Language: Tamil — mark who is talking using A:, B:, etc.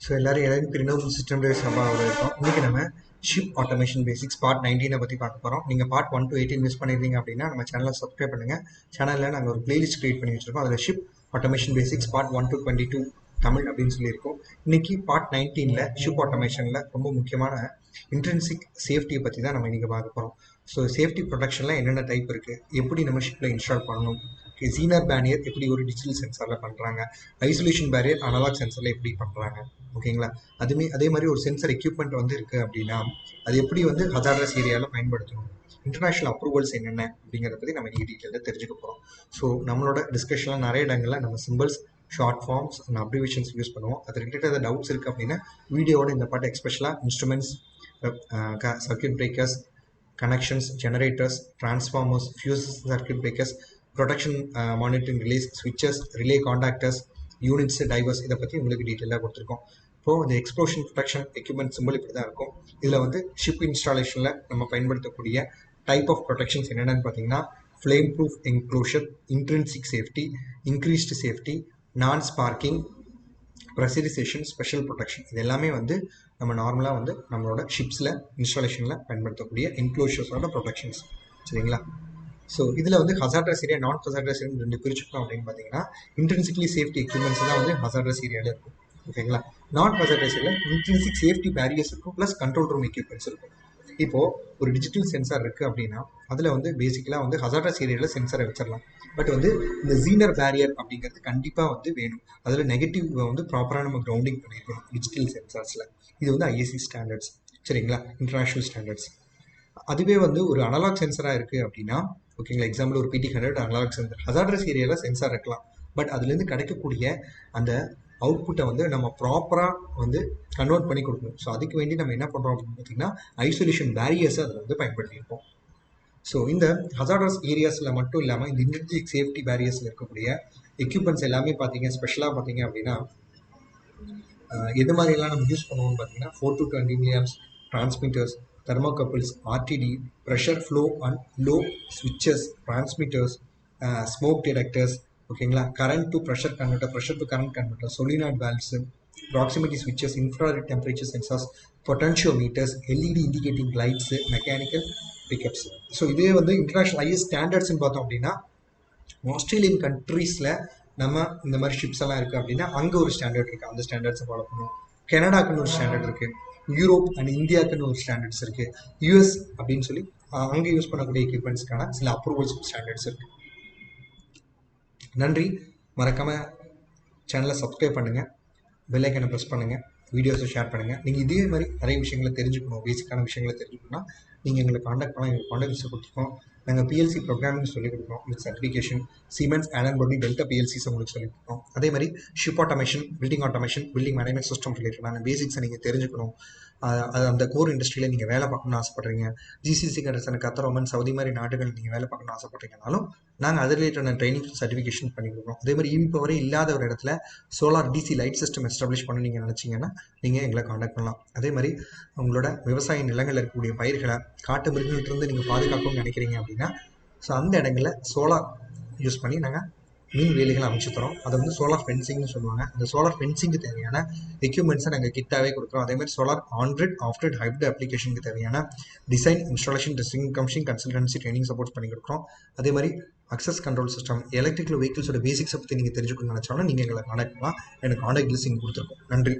A: ஸோ எல்லாரும் எல்லாரும் பிரினோம் சிஸ்டம் டேஸ் இருக்கும் இருக்கோம் இன்றைக்கி நம்ம ஷிப் ஆட்டோமேஷன் பேசிக்ஸ் பார்ட் நைன்டீனை பற்றி பார்க்க போகிறோம் நீங்கள் part one to eighteen miss பண்ணியிருந்தீங்க அப்படின்னா நம்ம சேனலை சப்ஸ்கிரைப் பண்ணுங்கள் சேனலில் நாங்கள் ஒரு பிளேலிஸ்ட் கிரியேட் பண்ணி வச்சுருக்கோம். அதில் ship automation basics part one to twenty two Tamil அப்படின்னு சொல்லியிருக்கோம். இன்னைக்கு பார்ட் நைன்டீனில் ஷிப் ஆட்டோமேஷனில் ரொம்ப முக்கியமான இன்ட்ரென்சிக் சேஃப்டியை பற்றி தான் நம்ம இன்றைக்கி பார்க்க போகிறோம் ஸோ சேஃப்டி ப்ரொடக்ஷனில் என்னென்ன டைப் இருக்குது எப்படி நம்ம ஷிப்பில் இன்ஸ்டால் பண்ணணும்? ஜீனர் பேரியர் எப்படி ஒரு டிஜிட்டல் சென்சாரில் பண்ணுறாங்க ஐசோலேஷன் பேரியர் அனலாக் சென்சரில் எப்படி பண்ணுறாங்க ஓகேங்களா அதுமே அதே மாதிரி ஒரு சென்சர் எக்யூப்மெண்ட் வந்து இருக்குது அப்படின்னா அது எப்படி வந்து ஹசார்டஸ் ஏரியாவில் பயன்படுத்தணும்? இன்டர்நேஷ்னல் அப்ரூவல்ஸ் என்னென்ன அப்படிங்கிறத பற்றி நம்ம இங்கே டீட்டெயிலாக தெரிஞ்சுக்க போகிறோம் ஸோ நம்மளோட டிஸ்கஷனில் நிறைய இடங்களில் நம்ம symbols short forms and abbreviations use பண்ணுவோம். அது ரிலேட்டட் டவுட்ஸ் இருக்குது அப்படின்னா வீடியோவோட இந்த பாட்டு எக்ஸ்பெஷலாக instruments circuit breakers connections generators transformers fuse circuit breakers protection monitoring relays ஸ்விட்சஸ் relay contactors units drives இதை பற்றி உங்களுக்கு டீட்டெயிலாக கொடுத்துருக்கோம். இப்போது இந்த எக்ஸ்ப்ளோஷன் ப்ரொடக்ஷன் எக்யூப்மெண்ட் சிம்பிள் இப்படி தான் இருக்கும். இதில் வந்து ஷிப் இன்ஸ்டாலேஷனில் நம்ம பயன்படுத்தக்கூடிய டைப் ஆஃப் ப்ரொடெக்ஷன்ஸ் என்னென்னு பார்த்தீங்கன்னா flame proof enclosure intrinsic safety increased safety non sparking pressurisation special protection இது எல்லாமே வந்து நம்ம நார்மலாக வந்து நம்மளோட ஷிப்ஸில் இன்ஸ்டாலேஷனில் பயன்படுத்தக்கூடிய என்க்ளோஷர்ஸோட ப்ரொடெக்ஷன்ஸ் சரிங்களா? ஸோ இதில் வந்து hazardous area non hazardous area ரெண்டு பிரிச்சுக்கணும் அப்படின்னு பார்த்தீங்கன்னா இன்டென்சிக்லி சேஃப்டி எக்யூப்மெண்ட்ஸ் தான் வந்து ஹசார்டஸ் ஏரியாவில் இருக்கும். ஓகேங்களா non hazardous area intrinsic safety barriers இருக்கும் ப்ளஸ் கண்ட்ரோல் ரூம் எக்யூப்மெண்ட்ஸ் இருக்கும். இப்போது ஒரு டிஜிட்டல் சென்சார் இருக்குது அப்படின்னா அதில் வந்து பேசிக்கலாக வந்து ஹசார்டஸ் ஏரியாவில் சென்சாரை வச்சிடலாம் பட் வந்து இந்த ஜீனர் பேரியர் அப்படிங்கிறது கண்டிப்பாக வந்து வேணும். அதில் நெகட்டிவ் வந்து ப்ராப்பராக நம்ம கிரவுண்டிங் பண்ணியிருக்கணும் டிஜிட்டல் சென்சார்ஸில் இது வந்து ஐஎஸ்சி ஸ்டாண்டர்ட்ஸ் சரிங்களா? இன்டர்நேஷ்னல் ஸ்டாண்டர்ட்ஸ் அதுவே வந்து ஒரு அனலாக் சென்சராக இருக்குது அப்படின்னா ஓகேங்களா? எக்ஸாம்பிள் ஒரு PT hundred analogue sensor hazardous ஏரியாவில் சென்சார் இருக்கலாம். பட் அதுலேருந்து கிடைக்கக்கூடிய அந்த அவுட்புட்டை வந்து நம்ம ப்ராப்பராக வந்து கன்வெர்ட் பண்ணி கொடுக்கணும். ஸோ அதுக்கு வேண்டி நம்ம என்ன பண்ணுறோம் அப்படின்னு பார்த்தீங்கன்னா ஐசோலேஷன் பேரியர்ஸை அதில் வந்து பயன்படுத்தியிருப்போம் ஸோ இந்த ஹசார்டஸ் ஏரியாஸில் மட்டும் இல்லாமல் இந்த இன்டர்ஜிக் சேஃப்டி பேரியர்ஸில் இருக்கக்கூடிய எக்யூப்மெண்ட்ஸ் எல்லாமே பார்த்தீங்க ஸ்பெஷலாக பார்த்தீங்க அப்படின்னா எது மாதிரியெல்லாம் நம்ம யூஸ் பண்ணுவோம்னு பார்த்தீங்கன்னா four to twenty milliamps transmitters thermocouples RTD pressure flow and low ஸ்விட்சஸ் transmitters smoke detectors ஓகேங்களா current to pressure converter pressure to current converter solenoid valves proximity ஸ்விட்சஸ் infrared temperature sensors potentiometers LED indicating lights mechanical pickups so இதே வந்து இன்டர்நேஷ்னல் ஐஎஸ் ஸ்டாண்டர்ட்ஸ்னு பார்த்தோம் அப்படின்னா ஆஸ்திரேலியன் கண்ட்ரீஸில் நம்ம இந்த மாதிரி ஷிப்ஸ் எல்லாம் இருக்குது அப்படின்னா அங்கே ஒரு ஸ்டாண்டர்ட் இருக்குது அந்த ஸ்டாண்டர்ட்ஸை ஃபாலோ பண்ணுவோம். கனடாக்குன்னு ஒரு ஸ்டாண்டர்ட் இருக்குது யூரோப் அண்ட் இந்தியாவுக்குன்னு ஒரு ஸ்டாண்டர்ட்ஸ் இருக்குது யூஎஸ் அப்படின்னு சொல்லி அங்கே யூஸ் பண்ணக்கூடிய எக்யூப்மெண்ட்ஸ்க்கான சில அப்ரூவல்ஸ் ஸ்டாண்டர்ட்ஸ் இருக்குது நன்றி. மறக்காமல் சேனலை சப்ஸ்கிரைப் பண்ணுங்கள் பெல்லைக்கனை ப்ரெஸ் பண்ணுங்கள் வீடியோஸை ஷேர் பண்ணுங்கள் நீங்கள் இதே மாதிரி நிறைய விஷயங்களை தெரிஞ்சுக்கணும். பேசிக்கான விஷயங்களை தெரிஞ்சுக்கணும்னா நீங்கள் எங்களை காண்டாக்ட் பண்ணலாம் எங்களுக்கு காண்டாக்ட் லிஸ்ட்டை கொடுத்துருக்கோம். நாங்கள் பிஎல்சி ப்ரோக்ராமிங் சொல்லிக் கொடுக்குறோம். வித் சர்டிஃபிகேஷன் சீமென்ஸ் அண்ட் பண்ணி டெல்டா பிஎல்சிஸ் உங்களுக்கு சொல்லிக் கொடுக்குறோம். அதே மாதிரி ship automation building automation building management system ரிலேட்டடான பேசிக்ஸை நீங்கள் தெரிஞ்சுக்கணும். அது அந்த கோர் இண்டஸ்ட்ரியில் நீங்கள் வேலை பார்க்கணும்னு ஆசைப்பட்றீங்க. ஜிசிசி கண்டர்சன் கத்தரோமன் சவுதி மாதிரி நாடுகள் நீங்கள் வேலை பார்க்கணும்னு ஆசைப்பட்றீங்கனாலும் நாங்கள் அது ரிலேட்டடான ட்ரைனிங் சர்டிஃபிகேஷன் பண்ணி கொடுக்குறோம் அதே மாதிரி இப்போ வரை இல்லாத ஒரு இடத்துல solar DC light system establish பண்ண நீங்கள் நினச்சிங்கன்னா நீங்கள் எங்களை காண்டாக்ட் பண்ணலாம். அதே மாதிரி உங்களோட விவசாய நிலங்களில் இருக்கக்கூடிய பயிர்களை காட்டு மிருகங்கள்கிட்டருந்து நீங்கள் பாதுகாக்கணும்னு நினைக்கிறீங்க அப்படின்னா ஸோ அந்த இடங்களில் சோலார் யூஸ் பண்ணி நாங்கள் மீன் வேலைகளை அமைச்சு தரோம். அதை வந்து சோலார் ஃபென்சிங்னு சொல்லுவாங்க. அந்த சோலார் ஃபென்சிங்க்கு தேவையான எக்யூப்மெண்ட்ஸை நாங்கள் கிட்டாவே கொடுக்குறோம். அதே மாதிரி சோலார் ஆன்ட்ரெட் ஆஃப்ட்ரிட் ஹைப்ரிட் அப்ளிகேஷனுக்கு தேவையான design installation testing commission consultancy training support பண்ணி கொடுக்குறோம். அதே மாதிரி அக்சஸ் கண்ட்ரோல் சிஸ்டம் எலக்ட்ரிக்கல் வெஹிக்கிள்ஸோட பேசிக்ஸை பற்றி நீங்கள் தெரிஞ்சுக்கணும்னு நினச்சாலும் நீங்கள் எங்களை காண்டாக்ட் பண்ணலாம். எனக்கு காண்டாக்ட் லிஸ்ட் இங்கே கொடுத்துருக்கோம். நன்றி.